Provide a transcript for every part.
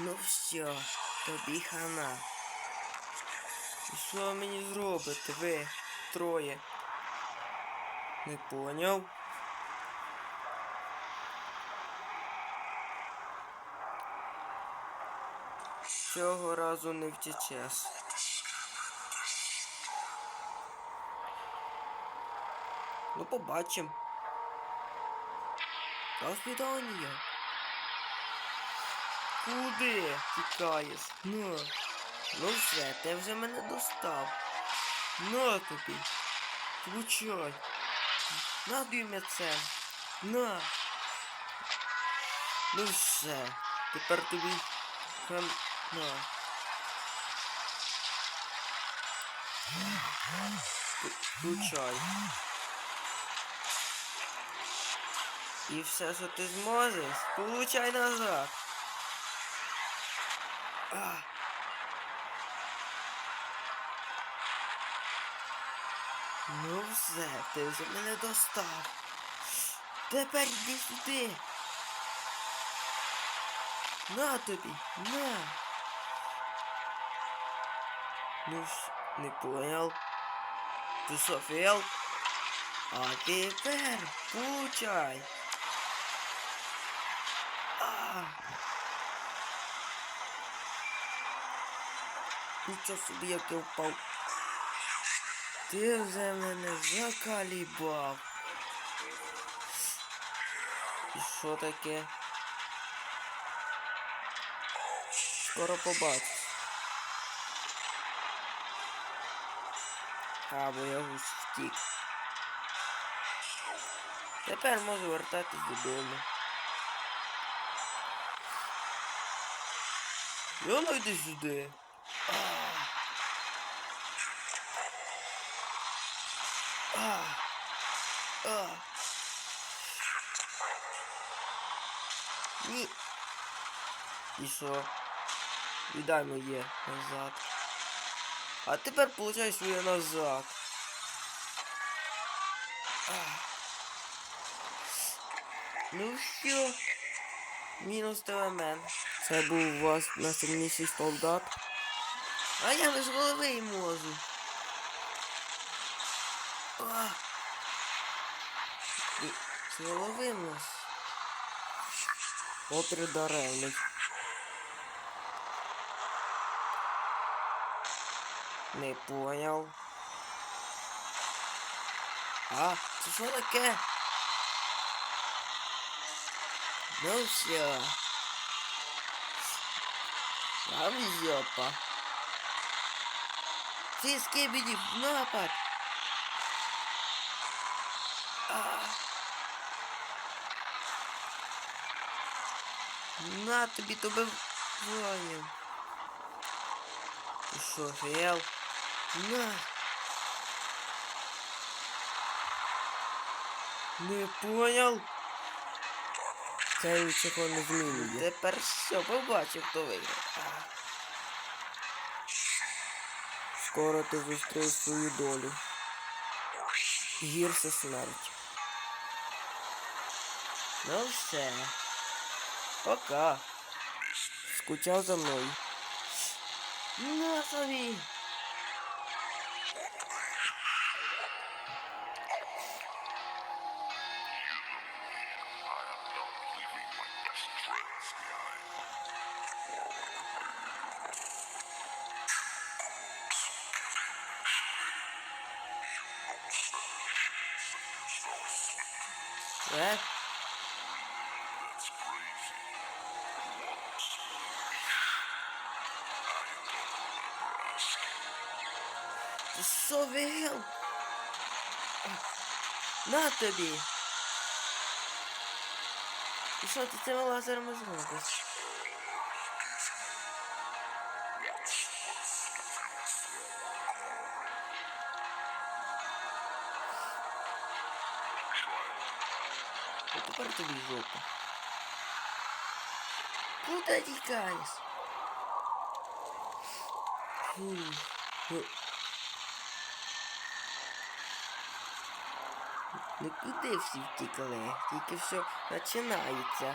Ну все, тобі хана. І що мені зробите, ви троє? Не поняв? Цього разу не втечеш. Ну, побачим. До свидання. Куди тікаєш? Ну, ну все, ти вже мене достав. На тобі. Получай. На це. На. Ну все. Тепер тобі хам... На. Включай. І все, що ти зможеш, получай назад. А. Ну все, ти вже мене достав. Тепер йди сюди. На тобі, на. Ну ж, не понял. Ти Софіел? А тепер получай. А. Нічого як я впав. Ти вже мене закалібав. І що таке? Скоро побачиш. А, бо я гусь втік. Тепер можу вертатись додому. Йоно йди сюди. А. А. Ні. І що? Віддай моє назад. А тепер получай своє назад. А. Ну що? Мінус телемен. Це був у вас найсильніший солдат. А я без голови можу. З голови нас. Опір даремний. Не понял. А, це що таке? Ну все. Вам жопа. Ти скибіді в напад. На тобі тобі воїн. Ти що, фіел? На. Не понял? Це нічого не змінює. Тепер все, побачив, хто виграв. Скоро ти зустріш свою долю. Гірше смерть. Ну все. Пока. Скучав за мною. На собі. Е? Ти що виграв? На тобі. І що ти цими лазерами зробиш? А тепер тобі жопа. Куди тікаєш? Фу. Ну. куди всі втікли, тільки все починається.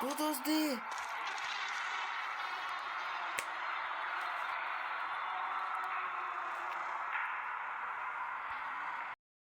Подожди,